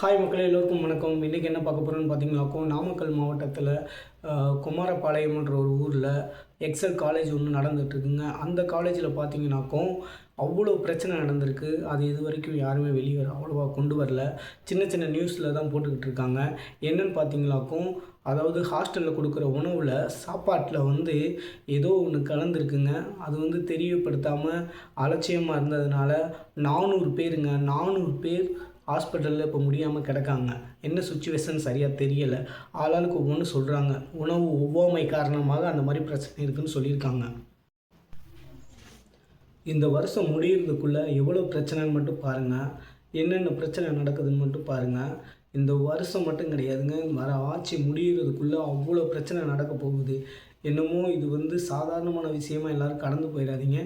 Hi மக்களே எல்லோருக்கும் வணக்கம். இன்றைக்கி என்ன பார்க்க போகிறோன்னு பார்த்தீங்கன்னாக்கோ நாமக்கல் மாவட்டத்தில் குமாரபாளையம்ன்ற ஒரு ஊரில் எக்ஸல் காலேஜ் ஒன்று நடந்துகிட்ருக்குங்க. அந்த காலேஜில் பார்த்தீங்கன்னாக்கோ அவ்வளோ பிரச்சனை நடந்திருக்கு. அது இது வரைக்கும் யாருமே வெளியே அவ்வளோவா கொண்டு வரல. சின்ன சின்ன நியூஸில் தான் போட்டுக்கிட்டு இருக்காங்க என்னென்னு பார்த்தீங்களாக்கும் அதாவது ஹாஸ்டலில் கொடுக்குற உணவில் சாப்பாட்டில் வந்து ஏதோ ஒன்று கலந்துருக்குங்க. அது வந்து தெரியப்படுத்தாமல் அலட்சியமாக இருந்ததுனால நானூறு பேருங்க. நானூறு பேர் ஹாஸ்பிட்டலில் இப்போ முடியாமல் கிடக்காங்க. என்ன சுச்சுவேஷன் சரியாக தெரியலை. ஆளாளுக்கு ஒவ்வொன்று சொல்கிறாங்க உணவு ஒவ்வாமை காரணமாக அந்த மாதிரி பிரச்சனை இருக்குதுன்னு சொல்லியிருக்காங்க. இந்த வருஷம் முடியறதுக்குள்ளே எவ்வளோ பிரச்சனைன்னு மட்டும் பாருங்கள் என்னென்ன பிரச்சனை நடக்குதுன்னு மட்டும் பாருங்கள் இந்த வருஷம் மட்டும் கிடையாதுங்க. வர ஆட்சி முடிகிறதுக்குள்ளே அவ்வளோ பிரச்சனை நடக்க போகுது. என்னமோ இது வந்து சாதாரணமான விஷயமா எல்லாரும் கடந்து போயிடாதீங்க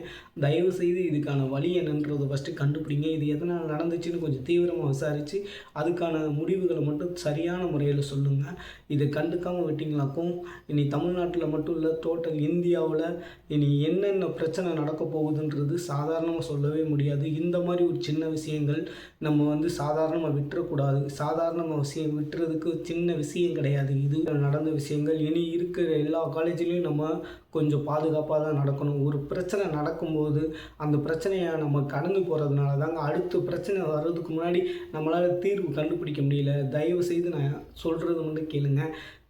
தயவு செய்து இதுக்கான வழி என்னன்றதை ஃபஸ்ட்டு கண்டுபிடிங்க. இது எதனால் நடந்துச்சுன்னு கொஞ்சம் தீவிரமாக விசாரித்து அதுக்கான முடிவுகளை மட்டும் சரியான முறையில் சொல்லுங்கள் இதை கண்டுக்காமல் விட்டிங்களாக்கும்? இனி தமிழ்நாட்டில் மட்டும் இல்லை டோட்டல் இந்தியாவில் இனி என்னென்ன பிரச்சனை நடக்க போகுதுன்றது சாதாரணமாக சொல்லவே முடியாது. இந்த மாதிரி ஒரு சின்ன விஷயங்கள் நம்ம வந்து சாதாரணமாக விட்டுறக்கூடாது. சாதாரணமாக விஷயம் விட்டுறதுக்கு சின்ன விஷயம் கிடையாது. இது நடந்த விஷயங்கள். இனி இருக்கிற எல்லா காலேஜ் காலேஜ்லேயும் நம்ம கொஞ்சம் பாதுகாப்பாக தான் நடக்கணும். ஒரு பிரச்சனை நடக்கும்போது அந்த பிரச்சனையை நம்ம கடந்து போகிறதுனால தாங்க அடுத்த பிரச்சனை வர்றதுக்கு முன்னாடி நம்மளால் தீர்வு கண்டுபிடிக்க முடியல. தயவு செய்து நான் சொல்கிறது மட்டும் கேளுங்க.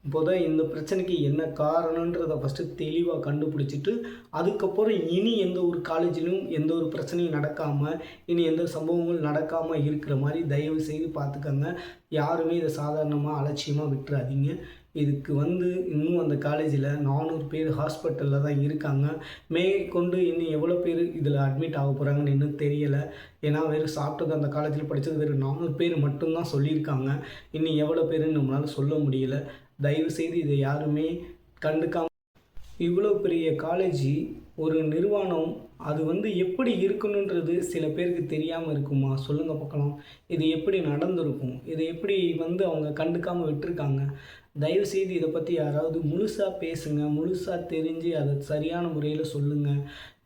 இப்போதான் இந்த பிரச்சனைக்கு என்ன காரணன்றதை ஃபஸ்ட்டு தெளிவாக கண்டுபிடிச்சிட்டு அதுக்கப்புறம் இனி எந்த ஒரு காலேஜிலும் எந்த ஒரு பிரச்சனையும் நடக்காமல் இனி எந்த சம்பவங்கள் நடக்காமல் இருக்கிற மாதிரி தயவு செய்து பார்த்துக்கங்க. யாருமே இதை சாதாரணமாக அலட்சியமாக விட்டுறாதீங்க. இதுக்கு வந்து இன்னும் அந்த காலேஜில் நானூறு பேர் ஹாஸ்பிட்டலில் தான் இருக்காங்க. மே கொண்டு இன்னும் எவ்வளோ பேர் இதில் அட்மிட் ஆக போகிறாங்கன்னு இன்னும் தெரியலை. ஏன்னா வெறும் சாப்பிட்டது அந்த காலேஜில் படித்தது வெறும் நானூறு பேர் மட்டும்தான் சொல்லியிருக்காங்க. இன்னும் எவ்வளோ பேருன்னு நம்மளால் சொல்ல முடியல. தயவு செய்து இதை யாருமே கண்டுக்காம இவ்வளோ பெரிய காலேஜ் ஒரு நிறுவனம் அது வந்து எப்படி இருக்கணுன்றது சில பேருக்கு தெரியாமல் இருக்குமா? சொல்லுங்கள் பார்க்கலாம். இது எப்படி நடந்திருக்கும்? இதை எப்படி வந்து அவங்க கண்டுக்காமல் விட்டுருக்காங்க? தயவு செய்து இதை பற்றி யாராவது முழுசாக பேசுங்க முழுசாக தெரிஞ்சு அதை சரியான முறையில் சொல்லுங்கள்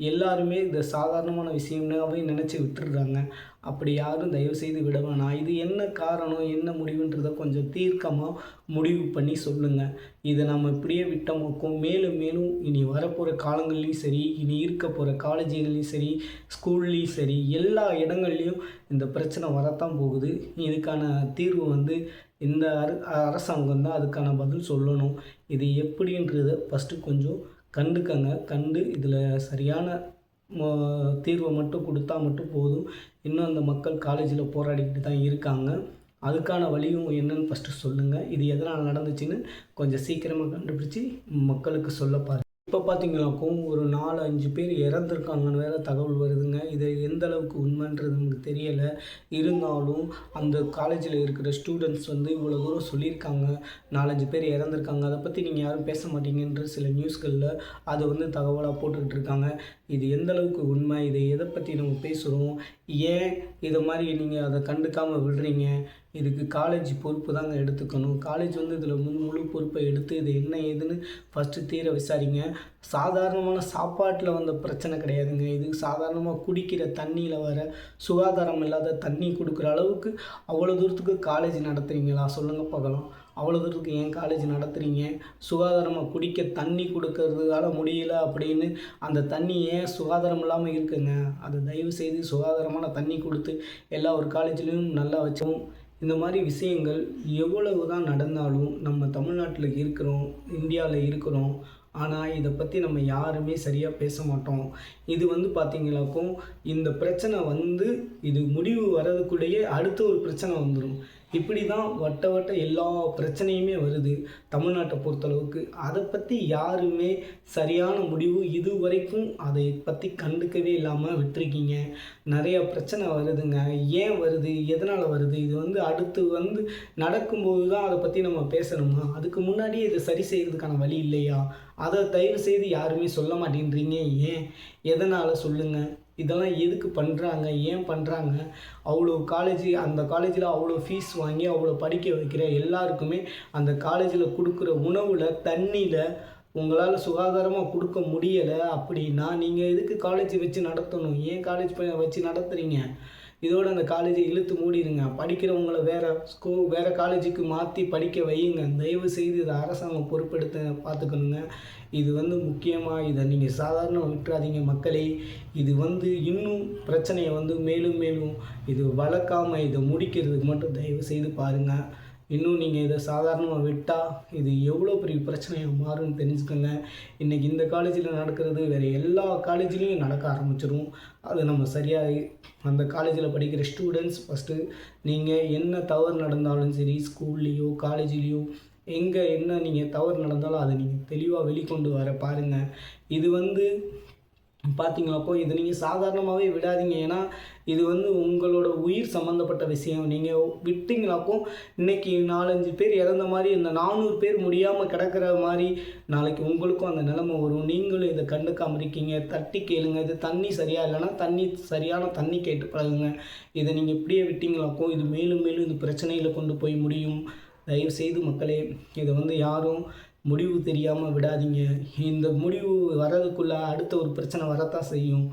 எல்லாருமே இதை சாதாரணமான விஷயம்னாவே நினச்சி விட்டுடுறாங்க அப்படி யாரும் தயவு செய்து விட வேணாம். இது என்ன காரணம் என்ன முடிவுன்றதை கொஞ்சம் தீர்க்கமாக முடிவு பண்ணி சொல்லுங்கள் இதை நம்ம இப்படியே விட்டோமோக்கும் மேலும் மேலும் இனி வரப்போகிற காலங்கள்லேயும் சரி இனி இருக்க போகிற காலேஜுகள்லையும் சரி ஸ்கூல்லேயும் சரி எல்லா இடங்கள்லையும் இந்த பிரச்சனை வரத்தான் போகுது. இதுக்கான தீர்வு வந்து இந்த அர அரசாங்கம் தான் அதுக்கான பதில் சொல்லணும். இது எப்படின்றத ஃபஸ்ட்டு கொஞ்சம் கண்டுக்கங்க. கண்டு இதில் சரியான தீர்வை மட்டும் கொடுத்தா மட்டும் போதும். இன்னும் அந்த மக்கள் காலேஜில் போராடிக்கிட்டு தான் இருக்காங்க. அதுக்கான வழியும் என்னன்னு ஃபஸ்ட்டு சொல்லுங்கள் இது எதனால் நடந்துச்சுன்னு கொஞ்சம் சீக்கிரமாக கண்டுபிடிச்சி மக்களுக்கு சொல்ல இப்போ பார்த்தீங்களாக்கும் ஒரு நாலு அஞ்சு பேர் இறந்துருக்காங்கன்னு வேற தகவல் வருதுங்க. இது எந்த அளவுக்கு உண்மைன்றது நமக்கு தெரியலை. இருந்தாலும் அந்த காலேஜில் இருக்கிற ஸ்டூடெண்ட்ஸ் வந்து இவ்வளோ தூரம் சொல்லியிருக்காங்க. நாலஞ்சு பேர் இறந்துருக்காங்க. அதை பற்றி நீங்கள் யாரும் பேச மாட்டீங்கன்ற சில நியூஸ்களில் அதை வந்து தகவலாக போட்டுக்கிட்டு இருக்காங்க இது எந்த அளவுக்கு உண்மை? இதை எதை பற்றி நம்ம பேசுகிறோம் ஏன் இதை மாதிரி நீங்கள் அதை கண்டுக்காமல் விடுறீங்க? இதுக்கு காலேஜ் பொறுப்பு தாங்க எடுத்துக்கணும். காலேஜ் வந்து இதில் முழு முழு பொறுப்பை எடுத்து இது என்ன ஏதுன்னு ஃபஸ்ட்டு தீர விசாரிங்க. சாதாரணமான சாப்பாட்டில் வந்த பிரச்சனை கிடையாதுங்க. இது சாதாரணமாக குடிக்கிற தண்ணியில் வர சுகாதாரம் இல்லாத தண்ணி கொடுக்குற அளவுக்கு அவ்வளோ தூரத்துக்கு காலேஜ் நடத்துகிறீங்களா சொல்லுங்கள் பார்க்கலாம். அவ்வளோ தூரத்துக்கு ஏன் காலேஜ் நடத்துகிறீங்க சுகாதாரமாக குடிக்க தண்ணி கொடுக்கறதுனால முடியல அப்படின்னு அந்த தண்ணி ஏன் சுகாதாரம் இல்லாமல் இருக்குங்க? அது தயவு செய்து சுகாதாரமான தண்ணி கொடுத்து எல்லா ஒரு காலேஜ்லேயும் நல்லா வச்சோம் இந்த மாதிரி விஷயங்கள் எவ்வளவு தான் நடந்தாலும் நம்ம தமிழ்நாட்டில் இருக்கிறோம் இந்தியாவில் இருக்கிறோம். ஆனால் இதை பற்றி நம்ம யாருமே சரியாக பேச மாட்டோம். இது வந்து பார்த்திங்களாக்கும் இந்த பிரச்சனை வந்து இது முடிவு வர்றதுக்குள்ளேயே அடுத்த ஒரு பிரச்சனை வந்துடும் இப்படி தான் வட்ட வட்ட எல்லா பிரச்சனையுமே வருது. தமிழ்நாட்டை பொறுத்தளவுக்கு அதை பற்றி யாருமே சரியான முடிவு இது வரைக்கும் அதை பற்றி கண்டுக்கவே இல்லாமல் விட்டுருக்கீங்க. நிறைய பிரச்சனை வருதுங்க. ஏன் வருது? எதனால் வருது? இது வந்து அடுத்து வந்து நடக்கும்போது தான் அதை பற்றி நம்ம பேசணுமா? அதுக்கு முன்னாடியே இதை சரி செய்கிறதுக்கான வழி இல்லையா? அதை தயவு செய்து யாருமே சொல்ல மாட்டேன்றீங்க. ஏன்? எதனால் சொல்லுங்கள் இதெல்லாம் எதுக்கு பண்ணுறாங்க ஏன் பண்ணுறாங்க அவ்வளோ காலேஜ் அந்த காலேஜில் அவ்வளோ ஃபீஸ் வாங்கி அவ்வளோ படிக்க வைக்கிற எல்லாருக்குமே அந்த காலேஜில் கொடுக்குற உணவில் தண்ணியில் உங்களால் சுகாதாரமாக கொடுக்க முடியலை அப்படின்னா நீங்கள் எதுக்கு காலேஜ் வச்சு நடத்தணும்? ஏன் காலேஜ் வச்சு நடத்துகிறீங்க இதோட அந்த காலேஜை இழுத்து மூடிடுங்க படிக்கிறவங்கள வேறு ஸ்கூ வேறு காலேஜுக்கு மாற்றி படிக்க வையுங்க. தயவு செய்து இதை அரசாங்கம் பொறுப்பெடுத்து பார்த்துக்கணுங்க. இது வந்து முக்கியமாக இதை நீங்கள் சாதாரண விட்டுறாதீங்க மக்களே. இது வந்து இன்னும் பிரச்சனையை வந்து மேலும் மேலும் இது வளர்க்காமல் இதை முடிக்கிறதுக்கு மட்டும் தயவு செய்து பாருங்கள் இன்னும் நீங்கள் இதை சாதாரணமாக விட்டால் இது எவ்வளோ பெரிய பிரச்சனையாக மாறும்னு தெரிஞ்சுக்கோங்க. இன்றைக்கி இந்த காலேஜில் நடக்கிறது வேறு எல்லா காலேஜ்லேயும் நடக்க ஆரம்பிச்சிடும் அது நம்ம சரியாக அந்த காலேஜில் படிக்கிற ஸ்டூடெண்ட்ஸ் ஃபஸ்ட்டு நீங்கள் என்ன தவறு நடந்தாலும் சரி ஸ்கூல்லேயோ காலேஜ்லேயோ எங்கே என்ன நீங்கள் தவறு நடந்தாலும் அதை நீங்கள் தெளிவாக வெளிக்கொண்டு வர பாருங்கள் இது வந்து பார்த்தீங்களாப்போ இது நீங்கள் சாதாரணமாகவே விடாதீங்க. ஏன்னா இது வந்து உங்களோட உயிர் சம்மந்தப்பட்ட விஷயம். நீங்கள் விட்டீங்களாப்போ இன்றைக்கி நாலஞ்சு பேர் இறந்த மாதிரி இந்த நானூறு பேர் முடியாமல் கிடக்கிற மாதிரி நாளைக்கு உங்களுக்கும் அந்த நிலைமை வரும். நீங்களும் இதை கண்டுக்காமல் இருக்கீங்க. தட்டி கேளுங்க. இது தண்ணி சரியாக இல்லைன்னா தண்ணி சரியான தண்ணி கேட்டு பழகுங்க. இதை நீங்கள் இப்படியே விட்டிங்களாக்கும் இது மேலும் மேலும் இந்த பிரச்சனையில் கொண்டு போய் முடியும். தயவு செய்து மக்களே இதை வந்து யாரும் முடிவு தெரியாமல் விடாதீங்க. இந்த முடிவு வர்றதுக்குள்ளே அடுத்த ஒரு பிரச்சனை வரத்தான் செய்யும்.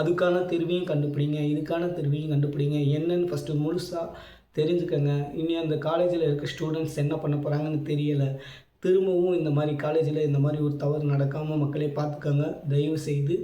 அதுக்கான தீர்வையும் கண்டுபிடிங்க. இதுக்கான தீர்வையும் கண்டுபிடிங்க. என்னன்னு ஃபஸ்ட்டு முழுசாக தெரிஞ்சுக்கங்க. இனி அந்த காலேஜில் இருக்க ஸ்டூடெண்ட்ஸ் என்ன பண்ண போகிறாங்கன்னு தெரியலை. திரும்பவும் இந்த மாதிரி காலேஜில் இந்த மாதிரி ஒரு தவறு நடக்காமல் மக்களே பார்த்துக்கோங்க. தயவு செய்து